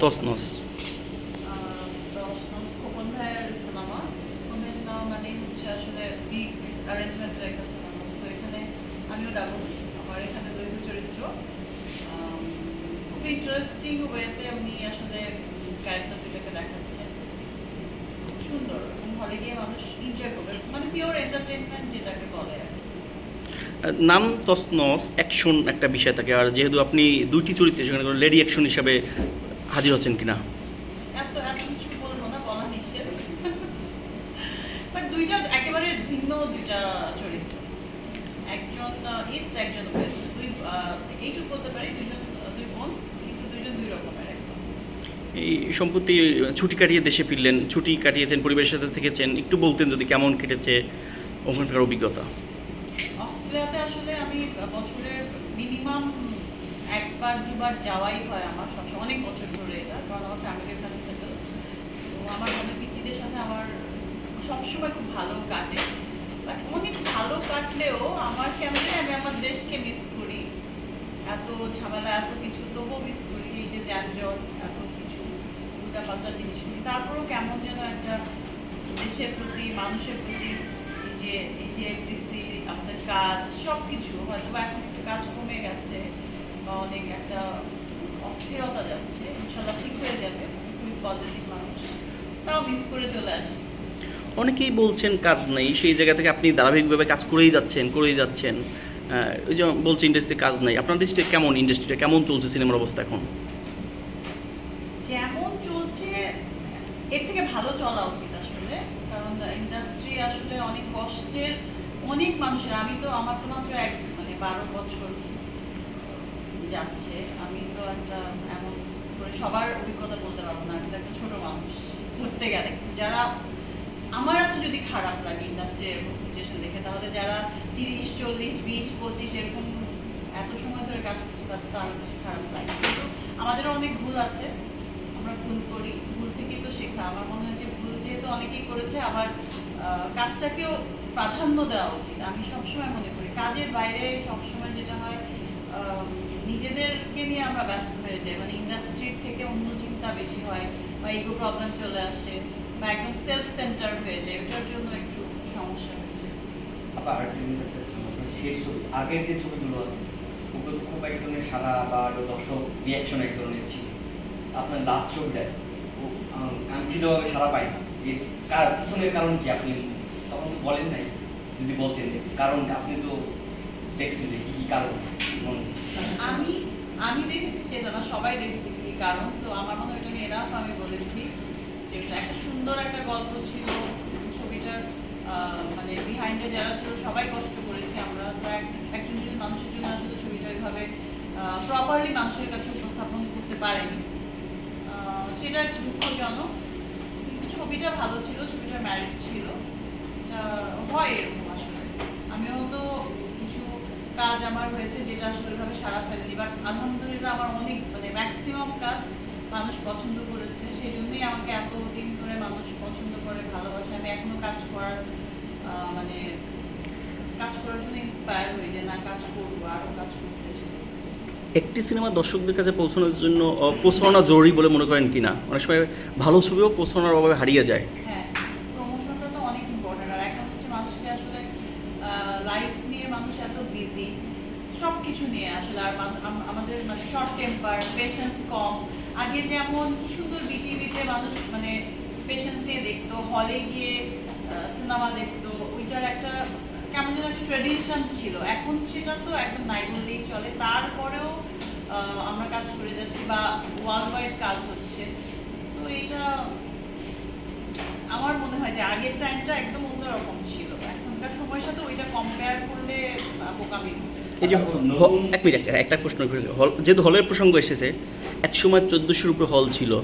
তসনস মানে ইন্টারেস্টিং ওয়েতে উনি আসলে ক্যারেক্টার দুটাকে দেখাচ্ছেন সুন্দর হলে গিয়ে মানুষ এনজয় করবে মানে পিওর এন্টারটেনমেন্ট যেটাকে বলে নাম তসনস অ্যাকশন একটা বিষয় থাকে আর যেহেতু আপনি দুইটি চরিত্রে সেখানে লেডি অ্যাকশন হিসাবে হাজির হচ্ছেন কিনা? একেবারে ভিন্ন দুইটা চরিত্র। একজন ইস্ট একজন ওয়েস্ট দুই এইটুকু বলতে পারি দুজন দুই বোন কিন্তু দুজন দুই রকমের এই সম্প্রতি ছুটি কাটিয়ে দেশে ফিরলেন ছুটি কাটিয়েছেন পরিবারের সাথে থেকেছেন। একটু বলতেন যদি কেমন কেটেছে ওখানকার অভিজ্ঞতা? অস্ট্রেলিয়াতে আসলে আমি বছরে মিনিমাম একবার দুবার যাওয়াই হয় আমার সবসময় অনেক বছর ধরে এটা কারণ আমার ফ্যামিলি ওখানে সেটেল তো আমার মনে পিচিদের সাথে আমার সবসময় খুব ভালো কাটে। বাট অনেক ভালো কাটলেও আমার কেন আমি আমার দেশকে মিস করি। এত ঝামেলা, এত কিছু, তবুও মিস করি এই যে যানজট, এত কিছু উল্টা পাল্টা জিনিস নিয়ে। তারপরেও কেমন যেন একটা দেশের প্রতি, মানুষের প্রতি এই যে এই যে এফটিসি আমাদের কাজ সব কিছু হয়তো বা এখন একটু কাজ কমে গেছে বা অনেক একটা অস্থিরতা যাচ্ছে। ইনশাল্লাহ ঠিক হয়ে যাবে। খুবই পজিটিভ মানুষ। তাও মিস করে চলে আসি। অনেকেই বলছেন কাজ নেই সেই জায়গা থেকে আপনি ধারাবাহিকভাবে কাজ করেই যাচ্ছেন করেই যাচ্ছেন। ওই যে বলছে ইন্ডাস্ট্রি কাজ নেই। আপনার দৃষ্টিতে কেমন ইন্ডাস্ট্রিটা কেমন চলছে সিনেমার অবস্থা এখন? যেমন চলছে এর থেকে ভালো চলা উচিত আসলে। কারণ ইন্ডাস্ট্রি আসলে অনেক কষ্টের অনেক মানুষের। আমি তো আমার তো মাত্র এক মানে বারো বছর যাচ্ছে। আমি তো একটা এমন করে সবার অভিজ্ঞতা বলতে পারব না। আমি তো একটা ছোট মানুষ। ঘুরতে গেলে। যারা, আমার এত যদি খারাপ লাগে ইন্ডাস্ট্রি এরকম সিচুয়েশন দেখে, তাহলে যারা তিরিশ, চল্লিশ, বিশ, পঁচিশ এরকম এত সময় ধরে কাজ করছে, তাদের তো আরও বেশি খারাপ লাগে। কিন্তু আমাদেরও অনেক ভুল আছে। আমরা ভুল করি, ভুল থেকেই তো শেখা। আমার মনে হয় যে ভুল যেহেতু অনেকেই করেছে আবার কাজটাকেও প্রাধান্য দেওয়া উচিত। আমি সবসময় মনে করি, কাজের বাইরে সবসময় যেটা হয় নিজেদেরকে নিয়ে আমরা ব্যস্ত হয়ে যাই। মানে ইন্ডাস্ট্রির থেকে অন্য চিন্তা বেশি হয়। বা ইগো প্রবলেম চলে আসে বা একদম সেলফ সেন্টার হয়ে যায় ওটার জন্য একটু সমস্যা হয়ে যায়। আবার চাচ্ছিলাম, শেষ ছবি আগের যে ছবিগুলো আছে ওগুলো খুব এক ধরনের সারা বা আরও দর্শক রিয়াকশন এক ধরনের ছিল। আপনার লাস্ট আম, কাঙ্ক্ষিতভাবে সারা পাই না। এর কার পিছনের কারণ কি আপনি? তখন তো বলেন নাই যদি বলতেন যে কারণ আপনি তো দেখছেন যে কি কি কারণ? আমি আমি দেখেছি সেটা না সবাই দেখেছি কি কারণ। সো আমার মনে হয় এনাফ আমি বলেছি যে একটা সুন্দর একটা গল্প ছিল। ছবিটার মানে বিহাইন্ডে যারা ছিল সবাই কষ্ট করেছি। আমরা তো একজন দুজন মানুষের জন্য আসলে ছবিটা ওইভাবে প্রপারলি মানুষের কাছে উপস্থাপন করতে পারেনি। সেটা দুঃখজনক। কিন্তু ছবিটা ভালো ছিল ছবিটা ম্যারিড ছিল। হয় এরকম আসলে। আমিও তো কিছু কাজ আমার হয়েছে যেটা আসলে ওইভাবে সারা ফেলেনি। বাট আলহামদুলিল্লাহ আমার অনেক মানে ম্যাক্সিমাম কাজ মানুষ পছন্দ করেছে সেই জন্যই আমাকে এতদিন ধরে মানুষ পছন্দ করে ভালোবাসে। আমি এখনও কাজ করার মানে কাজ করার জন্য ইন্সপায়ার হয়ে যায় না কাজ করব আরও কাজ করতে একটি সিনেমা দর্শকদের কাছে পৌঁছানোর জন্য পৌঁছানো জরুরি বলে মনে করেন কি না অনেক সময় ভালো ছবিও পৌঁছানোর অভাবে হারিয়ে যায়। হ্যাঁ প্রমোশনটা তো অনেক ইম্পর্টেন্ট আর এখন হচ্ছে মানুষকে আসলে লাইফ নিয়ে মানুষ এত বিজি সব কিছু নিয়ে আসলে। আর আমাদের মানে শর্ট টেম্পার পেশেন্স কম আগে যেমন কি সুন্দর বিটিভিতে মানুষ মানে পেশেন্স নিয়ে দেখতো হলে গিয়ে সিনেমা দেখতো, ওইটার একটা কেমন যেন একটা ট্রেডিশন ছিল। এখন সেটা তো একদম নাই বললেই চলে। তারপরেও আমরা কাজ করে যাচ্ছি বা ওয়ার্ল্ড ওয়াইড কাজ হচ্ছে। সো এটা আমার মনে হয় যে আগের টাইমটা একদম অন্যরকম ছিল। এখনকার সময়ের সাথে ওইটা কম্পেয়ার করলে বোকামি হবে। এক মিনিট একটা- প্রশ্ন হল যেহেতু হলের প্রসঙ্গ এসেছে এক সময় চোদ্দোশোর উপরে হল ছিল।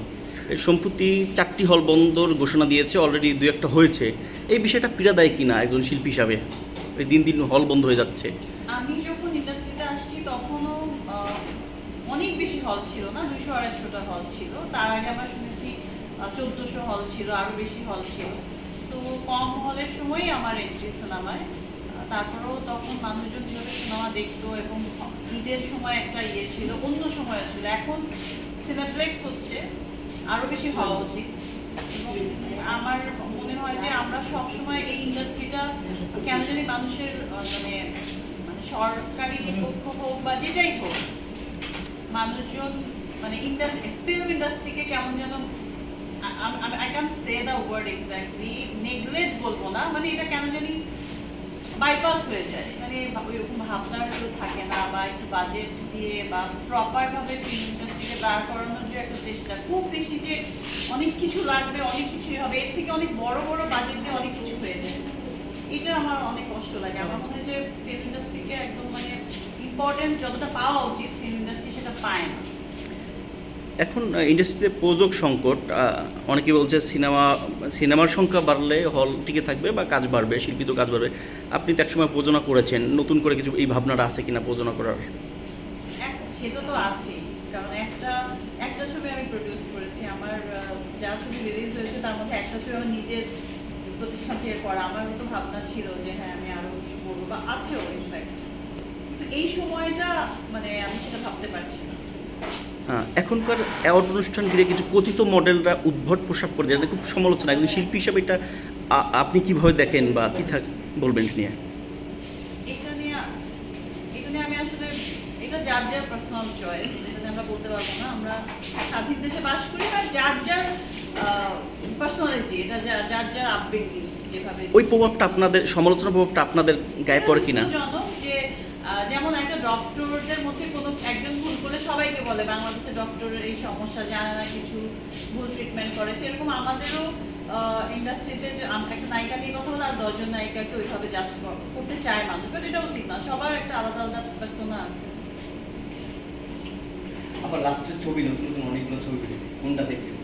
সম্প্রতি চারটি হল বন্দর ঘোষণা দিয়েছে অলরেডি দু একটা হয়েছে। এই বিষয়টা পীড়া পীড়াদায় কিনা একজন শিল্পী হিসাবে? এই দিন দিন হল বন্ধ হয়ে যাচ্ছে। আমি যখন ইন্ডাস্ট্রিতে আসছি, তখনও অনেক বেশি হল ছিল না দুশো আড়াইশোটা হল ছিল। তার আগে আমরা শুনেছি চোদ্দোশো হল ছিল আরও বেশি হল ছিল। তো কম হলের সময়ই আমার এন্ট্রি সিনেমায় তারপরেও তখন মানুষজন যেভাবে সিনেমা দেখতো এবং ঈদের সময় একটা ইয়ে ছিল, অন্য সময় ছিল। এখন সিনেপ্লেক্স হচ্ছে, আরও বেশি হওয়া উচিত। আমার মনে হয় যে আমরা সব সময় এই ইন্ডাস্ট্রিটা কেন জানি মানুষের মানে মানে সরকারি পক্ষ হোক বা যেটাই হোক, মানুষজন মানে ইন্ডাস্ট্রি ফিল্ম ইন্ডাস্ট্রিকে কেমন যেন I can say the word exactly neglect বলব না। মানে এটা কেন জানি বাইপাস হয়ে যায়। মানে ওইরকম ভাবনার কেউ থাকে না বা একটু বাজেট দিয়ে বা প্রপারভাবে ফিল্ম ইন্ডাস্ট্রিকে দাঁড় করানোর যে একটা চেষ্টা, খুব বেশি যে অনেক কিছু লাগবে, অনেক কিছুই হবে, এর থেকে অনেক বড় বড় বাজেট দিয়ে অনেক কিছু হয়ে যায়। এটা আমার অনেক কষ্ট লাগে। আমার মনে হয় যে ফিল্ম ইন্ডাস্ট্রিকে একদম মানে ইম্পর্টেন্ট যতটা পাওয়া উচিত ফিল্ম ইন্ডাস্ট্রি সেটা পায় না। এখন ইন্ডাস্ট্রিতে প্রযোগ সংকট অনেকে বলছে সিনেমা, সিনেমার সংখ্যা বাড়লে হল টিকে থাকবে বা কাজ বাড়বে, শিল্পী তো কাজ বাড়বে। আপনি তো একসময় প্রযোজনা করেছেন নতুন করে কিছু এই ভাবনাটা আছে কিনা প্রযোজনা করার? সেটা তো আছেই কারণ একটা একটা ছবি আমি প্রডিউস করেছি আমার যা ছবি রিলিজ হয়েছে তার মধ্যে একটা ছবি আমার নিজের প্রতিষ্ঠান থেকে করা আমার তো ভাবনা ছিল যে হ্যাঁ আমি আরও কিছু করব বা আছেও ইনফ্যাক্ট কিন্তু এই সময়টা মানে আমি সেটা ভাবতে পারছি না। হ্যাঁ এখনকার অ্যাওয়ার্ড অনুষ্ঠান ঘিরে কিছু কথিত মডেলরা উদ্ভট পোশাক পরে যেটা খুব সমালোচনা একজন শিল্পী হিসাবে এটা আপনি কীভাবে দেখেন বা কি থাক বলবেন নিয়ে? এটা নিয়ে এটা নিয়ে আমি আসলে এটা যার যার পার্সোনাল চয়েস এটা আমরা বলতে পারব না। আমরা স্বাধীন দেশে বাস করি আর যার যার পার্সোনালিটি এটা যা- যার যার আপব্রিঙ্গিং যেভাবে ওই প্রভাবটা আপনাদের সমালোচনা প্রভাবটা আপনাদের গায়ে পড়ে কিনা? যে যেমন একটা ডক্টরদের মধ্যে কোনো একজন ভুল করলে সবাইকে বলে বাংলাদেশে ডক্টরের এই সমস্যা জানে না কিছু ভুল ট্রিটমেন্ট করে সেরকম আমাদেরও ইন্ডাস্ট্রিতে একটা নায়িকা নিয়ে কথা বলে আর দশজন নায়িকাকে ওইভাবে জাজ করতে চায় মানুষ বাট এটা উচিত না সবার একটা আলাদা আলাদা পার্সোনা আছে। আবার লাস্টের ছবি নতুন নতুন অনেকগুলো ছবি বেরিয়েছে কোনটা দেখলেন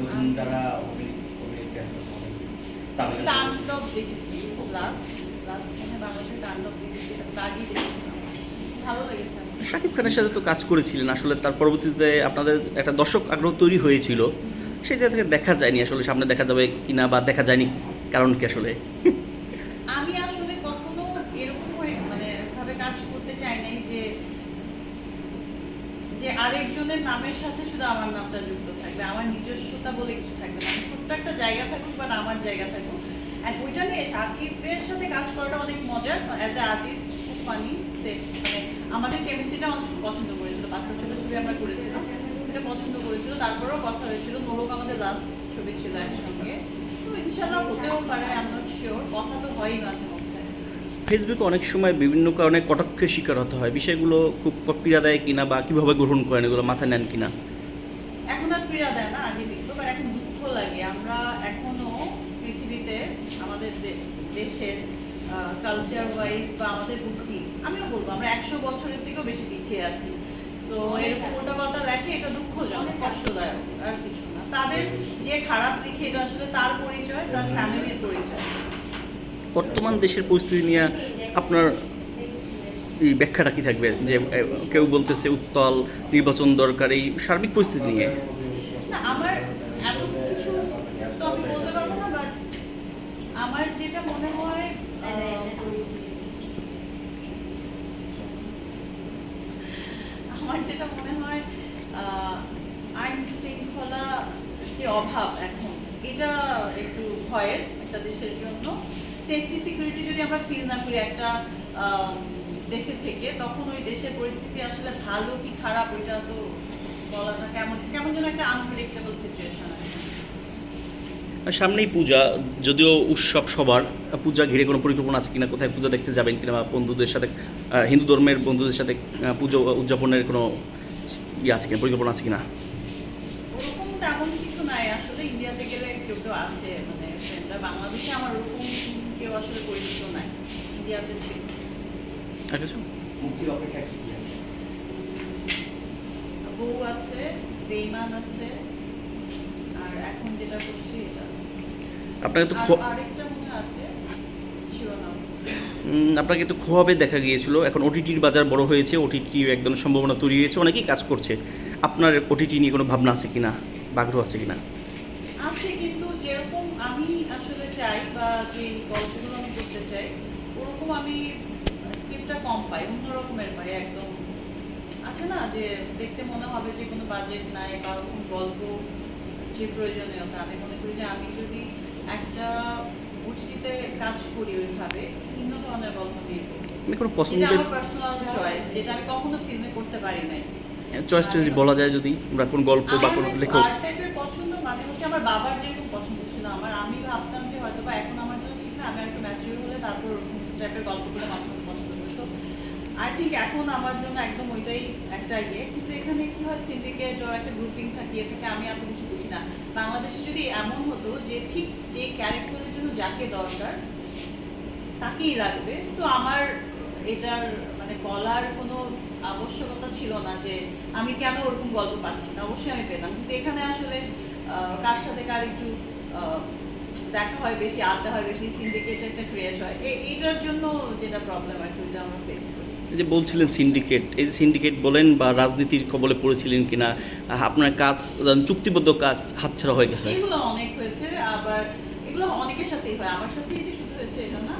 নতুন অভিনেত্রী আসতেছে অনেক তাণ্ডব দেখেছি লাস্ট লাস্ট মানে বাংলাদেশের তাণ্ডব দেখেছি দাগি দেখেছিলাম ভালো লেগেছে শাকিব খানের সাথে তো কাজ করেছিলেন আসলে তার পরবর্তীতে আপনাদের একটা দর্শক আগ্রহ তৈরি হয়েছিল। সেই জায়গা থেকে দেখা যায়নি আসলে, সামনে দেখা যাবে কিনা বা দেখা যায়নি কারণ কি আসলে? আমি আসলে কখনো এরকম মানে ভাবে কাজ করতে চাই যে যে আরেকজনের নামের সাথে শুধু আমার নামটা যুক্ত থাকবে, আমার নিজস্বতা বলে কিছু থাকবে না। ছোট্ট একটা জায়গা থাকুক বা আমার জায়গা থাকুক আর ওইটা নিয়ে সাকিবের সাথে কাজ করাটা অনেক মজার। অ্যাজ এ আর্টিস্ট খুব ফানি সে মানে আমাদের কেমিস্ট্রিটা অনেক পছন্দ করেছিল, পাঁচটা ছোট ছবি আমরা করেছিলাম। এটা পছন্দ করেছিল তারপরেও কথা হয়েছিল নোলক আমাদের লাস্ট ছবি ছিল একসঙ্গে। তো ইনশাল্লাহ হতেও পারে আই নট শিওর কথা তো হয়ই মাঝে মধ্যে। ফেসবুকে অনেক সময় বিভিন্ন কারণে কটাক্ষের শিকার হতে হয়। বিষয়গুলো খুব পীড়া দেয় কিনা বা কীভাবে গ্রহণ করেন এগুলো মাথায় নেন কিনা? এখন আর পীড়া দেয় না আগে দিত বাট এখন দুঃখ লাগে। আমরা এখনও পৃথিবীতে আমাদের দেশের কালচার ওয়াইজ বা আমাদের বুদ্ধি আমিও বলব আমরা একশো বছরের থেকেও বেশি পিছিয়ে আছি। সো এরকম উল্টাপাল্টা লেখে এটা দুঃখজনক কষ্টদায়ক আর কিছু না। তাদের যে খারাপ লিখে এটা আসলে তার পরিচয় তার ফ্যামিলির পরিচয়। বর্তমান দেশের পরিস্থিতি নিয়ে আপনার এই ব্যাখ্যাটা কি থাকবে? যে কেউ বলতেছে উত্তল নির্বাচন দরকার এই সার্বিক পরিস্থিতি নিয়ে। না আমার এত কিছু তো আমি বলতে পারব না বাট আমার যেটা মনে হয় আহ, আমার যেটা মনে হয় আইন শৃঙ্খলা যে অভাব এখন, এটা একটু ভয়ের একটা দেশের জন্য। সেফটি সিকিউরিটি যদি আমরা ফিল না করি একটা দেশে থেকে, তখন ওই দেশের পরিস্থিতি আসলে ভালো কি খারাপ ওইটা তো বলাটা কেমন কেমন যেন একটা আনপ্রেডিক্টেবল সিচুয়েশন সামনেই পূজা যদিও উৎসব সবার পূজা ঘিরে কোনো পরিকল্পনা আছে কিনা কোথায় পূজা দেখতে যাবেন কিনা বা বন্ধুদের সাথে হিন্দু ধর্মের বন্ধুদের সাথে পুজো উদযাপনের কোনো ইয়ে আছে কিনা পরিকল্পনা আছে কিনা? তেমন কিছু নাই। আসলে ইন্ডিয়াতে গেলে কেউ কেউ আছে মানে ফ্রেন্ডরা বাংলাদেশে আমার ওরকম কেউ আসলে পরিচিত নাই ইন্ডিয়াতে ছিল। আর কিছু মুক্তির অপেক্ষা কি কি আছে? বউ আছে বেইমান আছে আর এখন আপনাকে তো আপনাকে তো খোয়াবে দেখা গিয়েছিল। এখন ওটিটির বাজার বড় হয়েছে ওটিটি একদম সম্ভাবনা তৈরি হয়েছে, অনেকেই কাজ করছে। আপনার ওটিটি নিয়ে কোনো ভাবনা আছে কিনা? আগ্রহ আছে কিনা? আছে, কিন্তু যেরকম আমি আসলে চাই বা যে গল্পগুলো আমি করতে চাই, ওরকম আমি স্ক্রিপ্টটা কম পাই, অন্য রকমের পাই, একদম। আছে না, যে দেখতে মনে হবে যে কোনো বাজেট নাই বা গল্প যে প্রয়োজনীয়তা, আমি মনে করি যে আমি যদি একটা ওটিটিতে কাজ করি ওইভাবে ভিন্ন ধরনের গল্প করব। কোনো পছন্দের পার্সোনাল চয়েস যেটা আমি কখনো ফিল্মে করতে পারি নাই। চয়েসটা যদি বলা যায় যদি আমরা কোন গল্প বা কোনো লেখক। আর্ট টাইপের পছন্দ মানে হচ্ছে আমার বাবার যেরকম পছন্দ ছিল আমার আমি ভাবতাম যে হয়তো বা এখন আমার জন্য ঠিক না আমি একটু ম্যাচিউর হলে তারপর ওরকম টাইপের গল্পগুলো মাঝে পছন্দ করি সো আই থিঙ্ক এখন আমার জন্য একদম ওইটাই একটা ইয়ে। কিন্তু এখানে কি হয় সিন্ডিকেট ওর একটা গ্রুপিং থাকে এ থেকে আমি এত কিছু বুঝি না। বাংলাদেশে যদি এমন হতো যে ঠিক যে ক্যারেক্টারের জন্য যাকে দরকার, তাকেই লাগবে। তো আমার এটার মানে বলার কোনো আবশ্যকতা ছিল না যে আমি কেন ওরকম গল্প পাচ্ছি না। অবশ্যই আমি পেতাম। কিন্তু এখানে আসলে কার সাথে কার একটু দেখা হয় বেশি, আড্ডা হয় বেশি সিন্ডিকেট একটা ক্রিয়েট হয় এটার জন্য যেটা প্রবলেম আর কি, ওইটা আমরা ফেস করি। যে বলছিলেন সিন্ডিকেট এই যে সিন্ডিকেট বলেন বা রাজনীতির কবলে পড়েছিলেন কিনা আপনার কাজ চুক্তিবদ্ধ কাজ হাতছাড়া হয়ে গেছে। এগুলো অনেক হয়েছে আবার এগুলো অনেকের সাথেই হয়। আমার সাথেই যে শুধু হয়েছে এটা না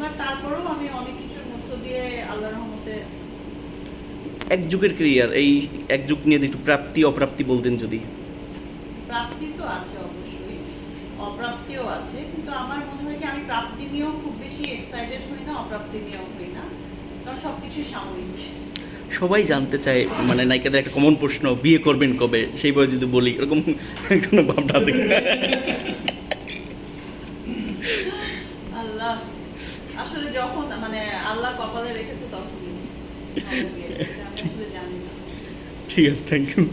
বাট তারপরেও আমি অনেক কিছুর মধ্য দিয়ে আল্লাহ রহমতে এক যুগের ক্যারিয়ার এই এক যুগ নিয়ে যদি একটু প্রাপ্তি অপ্রাপ্তি বলতেন যদি। প্রাপ্তি তো আছে অবশ্যই অপ্রাপ্তিও আছে কিন্তু আমার মনে হয় কি আমি প্রাপ্তি নিয়েও খুব বেশি এক্সাইটেড হই না অপ্রাপ্তি নিয়েও হই না। সবাই জানতে চায় মানে নায়িকাদের একটা কমন প্রশ্ন বিয়ে করবেন কবে? সেই বয়স যদি বলি এরকম কোনো ভাবনা আছে কিনা? আল্লাহ। আসলে যখন মানে আল্লাহ কপালে রেখেছে ঠিক আছে থ্যাংক ইউ